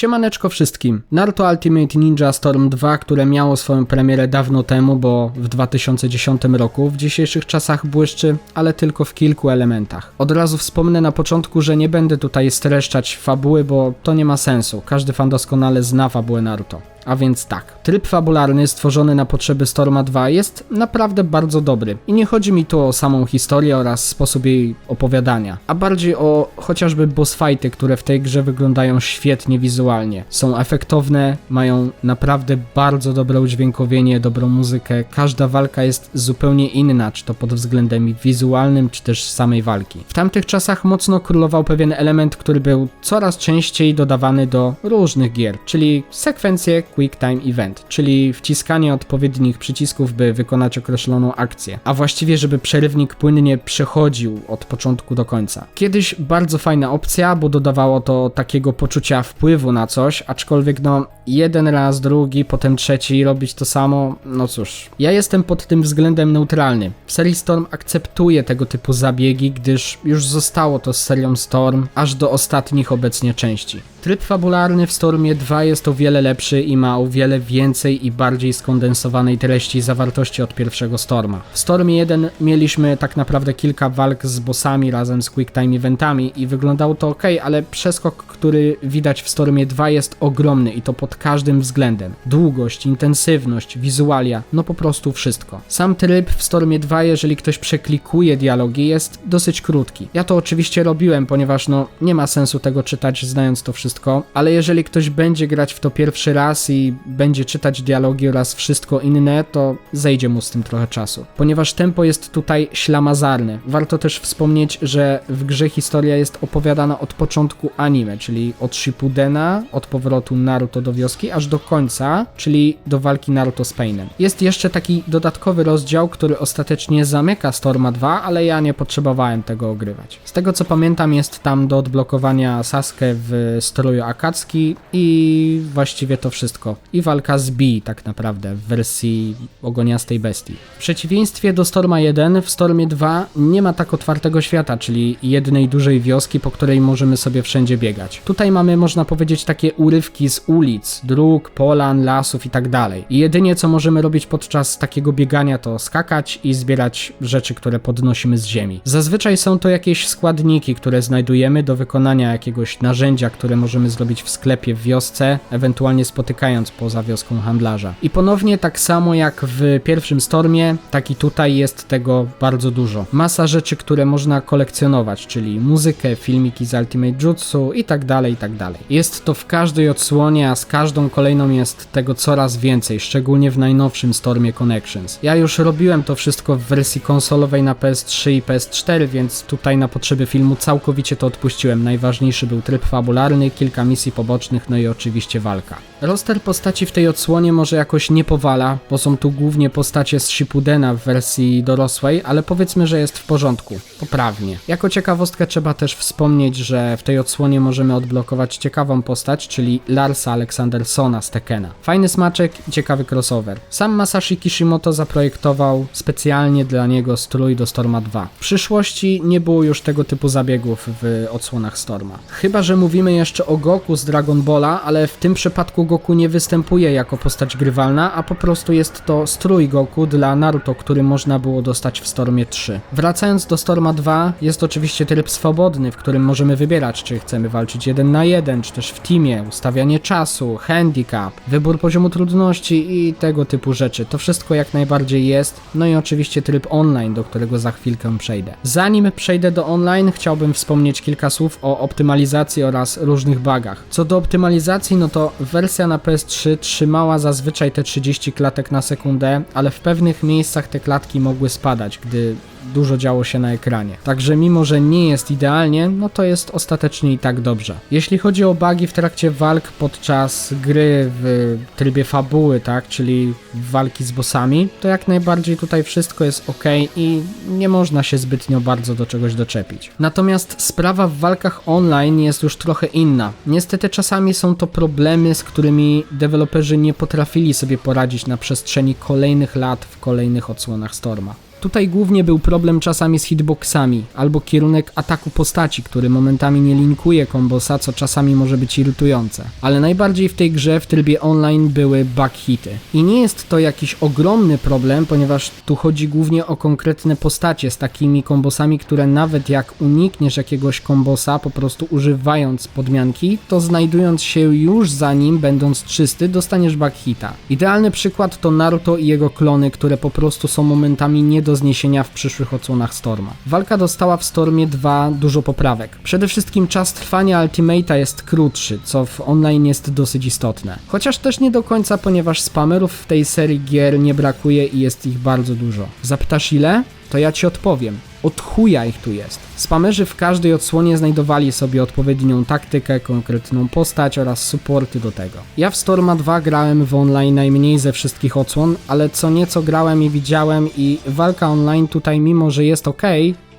Siemaneczko wszystkim. Naruto Ultimate Ninja Storm 2, które miało swoją premierę dawno temu, bo w 2010 roku, w dzisiejszych czasach błyszczy, ale tylko w kilku elementach. Od razu wspomnę na początku, że nie będę tutaj streszczać fabuły, bo to nie ma sensu. Każdy fan doskonale zna fabułę Naruto. A więc tak, tryb fabularny stworzony na potrzeby Storma 2 jest naprawdę bardzo dobry. I nie chodzi mi tu o samą historię oraz sposób jej opowiadania, a bardziej o chociażby boss fighty, które w tej grze wyglądają świetnie wizualnie. Są efektowne, mają naprawdę bardzo dobre udźwiękowienie, dobrą muzykę. Każda walka jest zupełnie inna, czy to pod względem wizualnym, czy też samej walki. W tamtych czasach mocno królował pewien element, który był coraz częściej dodawany do różnych gier, czyli sekwencje Quick Time Event, czyli wciskanie odpowiednich przycisków, by wykonać określoną akcję, a właściwie, żeby przerywnik płynnie przechodził od początku do końca. Kiedyś bardzo fajna opcja, bo dodawało to takiego poczucia wpływu na coś, aczkolwiek no jeden raz, drugi, potem trzeci robić to samo, no cóż. Ja jestem pod tym względem neutralny. W serii Storm akceptuję tego typu zabiegi, gdyż już zostało to z serią Storm aż do ostatnich obecnie części. Tryb fabularny w Stormie 2 jest o wiele lepszy i ma o wiele więcej i bardziej skondensowanej treści zawartości od pierwszego Storma. W Stormie 1 mieliśmy tak naprawdę kilka walk z bossami razem z Quick Time Eventami i wyglądało to ok, ale przeskok, który widać w Stormie 2 jest ogromny i to pod każdym względem. Długość, intensywność, wizualia, no po prostu wszystko. Sam tryb w Stormie 2, jeżeli ktoś przeklikuje dialogi, jest dosyć krótki. Ja to oczywiście robiłem, ponieważ no nie ma sensu tego czytać znając to wszystko, ale jeżeli ktoś będzie grać w to pierwszy raz będzie czytać dialogi oraz wszystko inne, to zejdzie mu z tym trochę czasu. Ponieważ tempo jest tutaj ślamazarne. Warto też wspomnieć, że w grze historia jest opowiadana od początku anime, czyli od Shippudena, od powrotu Naruto do wioski, aż do końca, czyli do walki Naruto z Painem. Jest jeszcze taki dodatkowy rozdział, który ostatecznie zamyka Storma 2, ale ja nie potrzebowałem tego ogrywać. Z tego co pamiętam jest tam do odblokowania Sasuke w stroju Akatsuki i właściwie to wszystko. I walka z B tak naprawdę w wersji ogoniastej bestii. W przeciwieństwie do Storma 1, w Stormie 2 nie ma tak otwartego świata, czyli jednej dużej wioski, po której możemy sobie wszędzie biegać. Tutaj mamy, można powiedzieć, takie urywki z ulic, dróg, polan, lasów i tak. I jedynie co możemy robić podczas takiego biegania to skakać i zbierać rzeczy, które podnosimy z ziemi. Zazwyczaj są to jakieś składniki, które znajdujemy do wykonania jakiegoś narzędzia, które możemy zrobić w sklepie w wiosce, ewentualnie spotykając poza wioską handlarza. I ponownie tak samo jak w pierwszym Stormie, tak i tutaj jest tego bardzo dużo. Masa rzeczy, które można kolekcjonować, czyli muzykę, filmiki z Ultimate Jutsu i tak dalej, i tak dalej. Jest to w każdej odsłonie, a z każdą kolejną jest tego coraz więcej, szczególnie w najnowszym Stormie Connections. Ja już robiłem to wszystko w wersji konsolowej na PS3 i PS4, więc tutaj na potrzeby filmu całkowicie to odpuściłem. Najważniejszy był tryb fabularny, kilka misji pobocznych, no i oczywiście walka. Roster postaci w tej odsłonie może jakoś nie powala, bo są tu głównie postacie z Shippudena w wersji dorosłej, ale powiedzmy, że jest w porządku, poprawnie. Jako ciekawostkę trzeba też wspomnieć, że w tej odsłonie możemy odblokować ciekawą postać, czyli Larsa Aleksandersona z Tekena. Fajny smaczek i ciekawy crossover. Sam Masashi Kishimoto zaprojektował specjalnie dla niego strój do Storma 2. W przyszłości nie było już tego typu zabiegów w odsłonach Storma. Chyba, że mówimy jeszcze o Goku z Dragon Balla, ale w tym przypadku Goku nie występuje jako postać grywalna, a po prostu jest to strój Goku dla Naruto, który można było dostać w Stormie 3. Wracając do Storma 2, jest oczywiście tryb swobodny, w którym możemy wybierać, czy chcemy walczyć jeden na jeden, czy też w teamie, ustawianie czasu, handicap, wybór poziomu trudności i tego typu rzeczy. To wszystko jak najbardziej jest. No i oczywiście tryb online, do którego za chwilkę przejdę. Zanim przejdę do online, chciałbym wspomnieć kilka słów o optymalizacji oraz różnych bugach. Co do optymalizacji, no to wersja na PS3 trzymała zazwyczaj te 30 klatek na sekundę, ale w pewnych miejscach te klatki mogły spadać, gdy dużo działo się na ekranie. Także mimo, że nie jest idealnie, no to jest ostatecznie i tak dobrze. Jeśli chodzi o bugi w trakcie walk podczas gry w trybie fabuły, tak, czyli walki z bossami, to jak najbardziej tutaj wszystko jest ok i nie można się zbytnio bardzo do czegoś doczepić. Natomiast sprawa w walkach online jest już trochę inna. Niestety czasami są to problemy, z którymi deweloperzy nie potrafili sobie poradzić na przestrzeni kolejnych lat w kolejnych odsłonach Storma. Tutaj głównie był problem czasami z hitboxami, albo kierunek ataku postaci, który momentami nie linkuje kombosa, co czasami może być irytujące. Ale najbardziej w tej grze w trybie online były backhity. I nie jest to jakiś ogromny problem, ponieważ tu chodzi głównie o konkretne postacie z takimi kombosami, które nawet jak unikniesz jakiegoś kombosa, po prostu używając podmianki, to znajdując się już za nim, będąc czysty, dostaniesz backhita. Idealny przykład to Naruto i jego klony, które po prostu są momentami nie do zniesienia w przyszłych odsłonach Storma. Walka dostała w Stormie 2 dużo poprawek. Przede wszystkim czas trwania Ultimate'a jest krótszy, co w online jest dosyć istotne. Chociaż też nie do końca, ponieważ spamerów w tej serii gier nie brakuje i jest ich bardzo dużo. Zapytasz ile? To ja ci odpowiem. Od chuja ich tu jest. Spamerzy w każdej odsłonie znajdowali sobie odpowiednią taktykę, konkretną postać oraz supporty do tego. Ja w Storma 2 grałem w online najmniej ze wszystkich odsłon, ale co nieco grałem i widziałem i walka online tutaj mimo, że jest ok,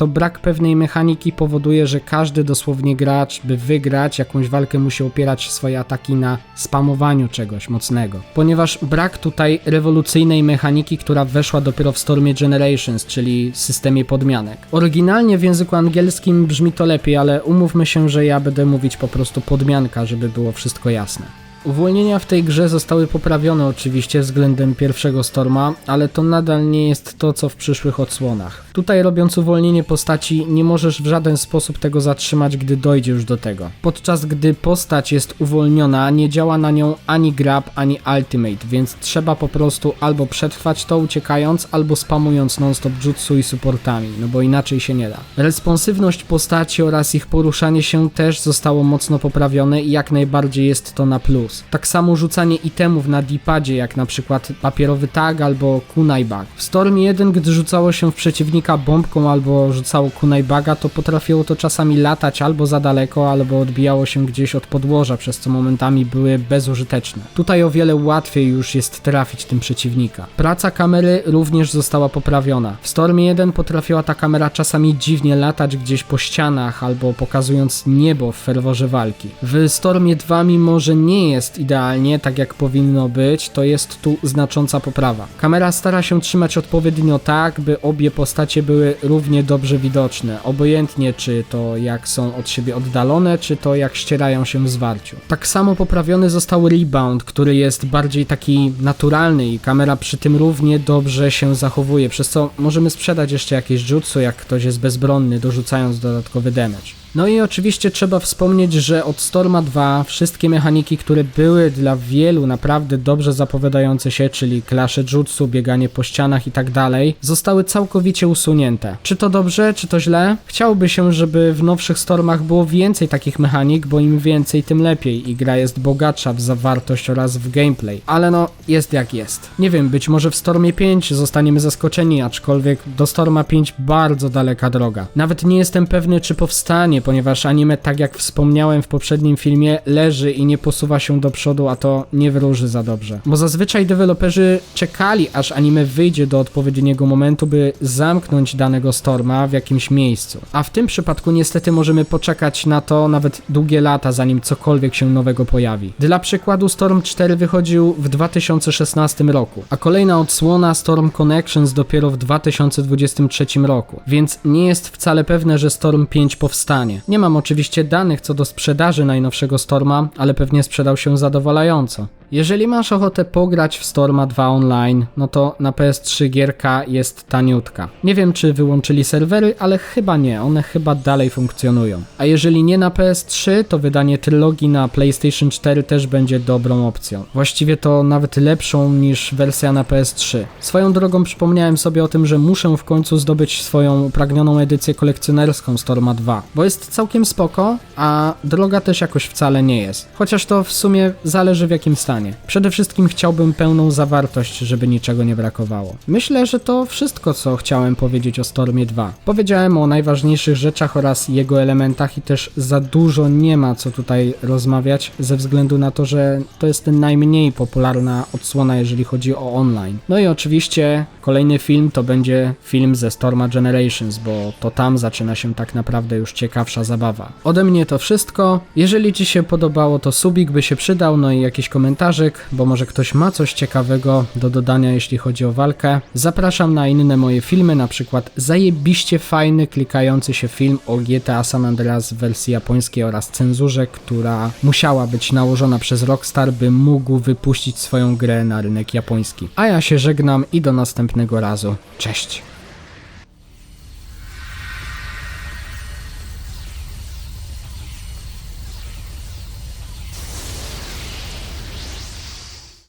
to brak pewnej mechaniki powoduje, że każdy dosłownie gracz, by wygrać jakąś walkę, musi opierać swoje ataki na spamowaniu czegoś mocnego. Ponieważ brak tutaj rewolucyjnej mechaniki, która weszła dopiero w Stormie Generations, czyli systemie podmianek. Oryginalnie w języku angielskim brzmi to lepiej, ale umówmy się, że ja będę mówić po prostu podmianka, żeby było wszystko jasne. Uwolnienia w tej grze zostały poprawione oczywiście względem pierwszego Storma, ale to nadal nie jest to, co w przyszłych odsłonach. Tutaj robiąc uwolnienie postaci, nie możesz w żaden sposób tego zatrzymać, gdy dojdzie już do tego. Podczas gdy postać jest uwolniona, nie działa na nią ani grab, ani ultimate, więc trzeba po prostu albo przetrwać to uciekając, albo spamując non-stop jutsu i supportami, no bo inaczej się nie da. Responsywność postaci oraz ich poruszanie się też zostało mocno poprawione i jak najbardziej jest to na plus. Tak samo rzucanie itemów na D-padzie, jak na przykład papierowy tag albo kunai bug. W Storm 1, gdy rzucało się w przeciwnika bombką albo rzucało kunai buga, to potrafiło to czasami latać albo za daleko, albo odbijało się gdzieś od podłoża, przez co momentami były bezużyteczne. Tutaj o wiele łatwiej już jest trafić tym przeciwnika. Praca kamery również została poprawiona. W Stormie 1 potrafiła ta kamera czasami dziwnie latać gdzieś po ścianach albo pokazując niebo w ferworze walki. W Stormie 2, mimo że nie jest idealnie tak jak powinno być, to jest tu znacząca poprawa. Kamera stara się trzymać odpowiednio tak, by obie postacie były równie dobrze widoczne, obojętnie czy to jak są od siebie oddalone, czy to jak ścierają się w zwarciu. Tak samo poprawiony został rebound, który jest bardziej taki naturalny i kamera przy tym równie dobrze się zachowuje, przez co możemy sprzedać jeszcze jakieś jutsu, jak ktoś jest bezbronny, dorzucając dodatkowy damage. No i oczywiście trzeba wspomnieć, że od Storma 2 wszystkie mechaniki, które były dla wielu naprawdę dobrze zapowiadające się, czyli klasze jutsu, bieganie po ścianach i tak dalej, zostały całkowicie usunięte. Czy to dobrze, czy to źle? Chciałby się, żeby w nowszych Stormach było więcej takich mechanik, bo im więcej, tym lepiej i gra jest bogatsza w zawartość oraz w gameplay. Ale no, jest jak jest. Nie wiem, być może w Stormie 5 zostaniemy zaskoczeni, aczkolwiek do Storma 5 bardzo daleka droga. Nawet nie jestem pewny, czy powstanie, ponieważ anime, tak jak wspomniałem w poprzednim filmie, leży i nie posuwa się do przodu, a to nie wróży za dobrze. Bo zazwyczaj deweloperzy czekali, aż anime wyjdzie do odpowiedniego momentu, by zamknąć danego Storma w jakimś miejscu. A w tym przypadku niestety możemy poczekać na to nawet długie lata, zanim cokolwiek się nowego pojawi. Dla przykładu Storm 4 wychodził w 2016 roku, a kolejna odsłona Storm Connections dopiero w 2023 roku, więc nie jest wcale pewne, że Storm 5 powstanie. Nie mam oczywiście danych co do sprzedaży najnowszego Storma, ale pewnie sprzedał się zadowalająco. Jeżeli masz ochotę pograć w Storma 2 online, no to na PS3 gierka jest taniutka. Nie wiem czy wyłączyli serwery, ale chyba nie, one chyba dalej funkcjonują. A jeżeli nie na PS3, to wydanie trylogii na PlayStation 4 też będzie dobrą opcją. Właściwie to nawet lepszą niż wersja na PS3. Swoją drogą przypomniałem sobie o tym, że muszę w końcu zdobyć swoją upragnioną edycję kolekcjonerską Storma 2, bo jest całkiem spoko, a droga też jakoś wcale nie jest. Chociaż to w sumie zależy w jakim stanie. Przede wszystkim chciałbym pełną zawartość, żeby niczego nie brakowało. Myślę, że to wszystko, co chciałem powiedzieć o Stormie 2. Powiedziałem o najważniejszych rzeczach oraz jego elementach i też za dużo nie ma co tutaj rozmawiać, ze względu na to, że to jest najmniej popularna odsłona, jeżeli chodzi o online. No i oczywiście Kolejny film to będzie film ze Storma Generations, bo to tam zaczyna się tak naprawdę już ciekawsza zabawa. Ode mnie to wszystko. Jeżeli Ci się podobało, to subik by się przydał, no i jakiś komentarzyk, bo może ktoś ma coś ciekawego do dodania, jeśli chodzi o walkę. Zapraszam na inne moje filmy, na przykład zajebiście fajny, klikający się film o GTA San Andreas w wersji japońskiej oraz cenzurze, która musiała być nałożona przez Rockstar, by mógł wypuścić swoją grę na rynek japoński. A ja się żegnam i do następnego razu. Cześć!